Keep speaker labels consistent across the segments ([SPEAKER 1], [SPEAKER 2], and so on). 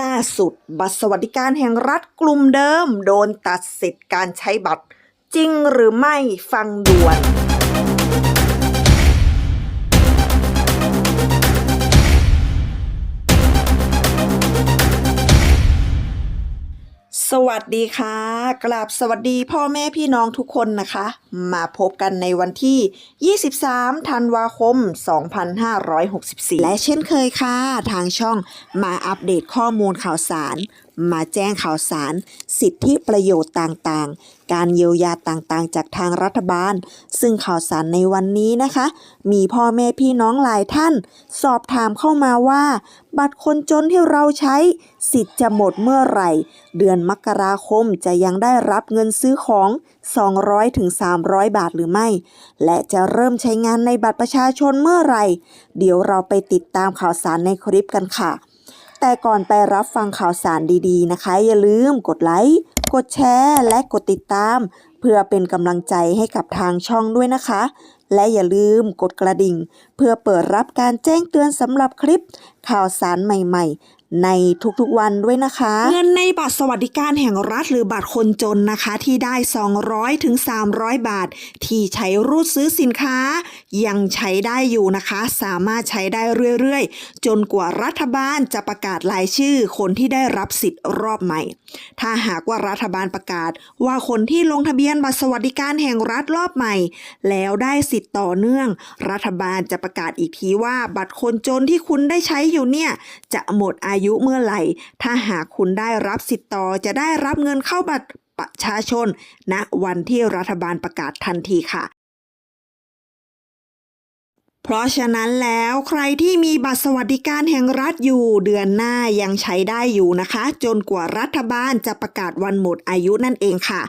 [SPEAKER 1] ล่าสุด บัตรสวัสดิการแห่งรัฐกลุ่มเดิม โดนตัดสิทธิ์การใช้บัตร จริงหรือไม่ฟังด่วน สวัสดีค่ะ กราบสวัสดีพ่อแม่พี่น้องทุกคนนะคะ มาพบกันในวันที่ 23 ธันวาคม 2564 และเช่นเคยค่ะ ทางช่องมาอัปเดตข้อมูลข่าวสาร มาแจ้งข่าวสาร สิทธิประโยชน์ต่างๆ การเยียวยาต่างๆ จากทางรัฐบาล ซึ่งข่าวสารในวันนี้นะคะ มีพ่อแม่พี่น้องหลายท่าน สอบถามเข้ามาว่า บัตรคนจนที่เราใช้ สิทธิ์จะหมดเมื่อไหร่ เดือนมกราคมจะยังได้รับเงินซื้อของ 200ถึง300 บาทหรือไม่ และจะเริ่มใช้งานในบัตรประชาชนเมื่อไหร่ เดี๋ยวเราไปติดตามข่าวสารในคลิปกันค่ะ แต่ก่อนไปรับฟังข่าวสารดีๆนะคะ อย่าลืมกดไลค์ กดแชร์ และกดติดตาม เพื่อเป็นกำลังใจให้กับทางช่องด้วยนะคะ และอย่าลืมกดกระดิ่ง เพื่อเปิดรับการแจ้งเตือนสำหรับคลิป ข่าวสารใหม่ ๆ ในทุกๆวันด้วยนะคะ เงินในบัตรสวัสดิการแห่งรัฐหรือบัตรคนจนนะคะ ที่ได้ 200ถึง300 บาท ที่ใช้รูดซื้อสินค้า ยังใช้ได้อยู่นะคะ สามารถใช้ได้เรื่อยๆ จนกว่ารัฐบาลจะประกาศรายชื่อ คนที่ได้รับสิทธิ์รอบใหม่ ถ้าหากว่ารัฐบาลประกาศ ว่าคนที่ลงทะเบียนบัตรสวัสดิการแห่งรัฐรอบใหม่ แล้วได้สิทธิ์ต่อเนื่อง รัฐบาลจะประกาศอีกทีว่าบัตรคนจนที่คุณได้ใช้อยู่เนี่ย จะหมดอายุเมื่อไหร่ ถ้าหากคุณได้รับสิทธิ์ต่อจะได้รับเงินเข้าบัตรประชาชนณวันที่รัฐบาลประกาศทันทีค่ะ เพราะฉะนั้นแล้วใครที่มีบัตรสวัสดิการแห่งรัฐอยู่เดือนหน้ายังใช้ได้อยู่นะคะ จนกว่ารัฐบาลจะประกาศวันหมดอายุนั่นเองค่ะ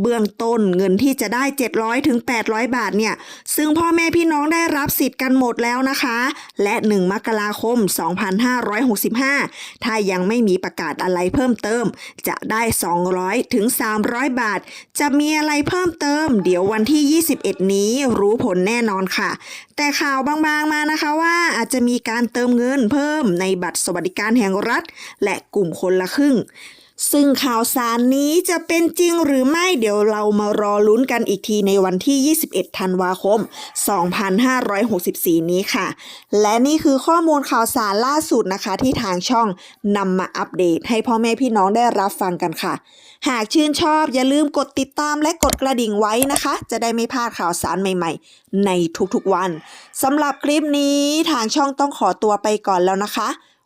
[SPEAKER 1] เบื้องต้นเงินที่จะได้ 700ถึง800 บาทเนี่ย ซึ่งพ่อแม่พี่น้องได้รับสิทธิ์กันหมดแล้วนะคะ และ 1 มกราคม 2565 ถ้ายังไม่มีประกาศอะไรเพิ่มเติม จะได้ 200ถึง300 บาท จะมีอะไรเพิ่มเติม เดี๋ยววันที่ 21 นี้รู้ผลแน่นอนค่ะ แต่ข่าวบางๆมานะคะว่าอาจจะมีการเติมเงินเพิ่มในบัตรสวัสดิการแห่งรัฐ และกลุ่มคนละครึ่ง ซึ่งข่าวสารนี้จะเป็นจริงหรือไม่เดี๋ยวเรามารอลุ้นกันอีกทีในวันที่ 21 ธันวาคม 2564 นี้ค่ะ และนี่คือข้อมูลข่าวสารล่าสุดนะคะ ที่ทางช่องนำมาอัปเดต ให้พ่อแม่พี่น้องได้รับฟังกันค่ะ หากชื่นชอบอย่าลืมกดติดตามและกดกระดิ่งไว้นะคะ จะได้ไม่พลาดข่าวสารใหม่ ๆ ในทุกๆวันสำหรับคลิปนี้ทางช่องต้องขอตัวไปก่อนแล้วนะคะ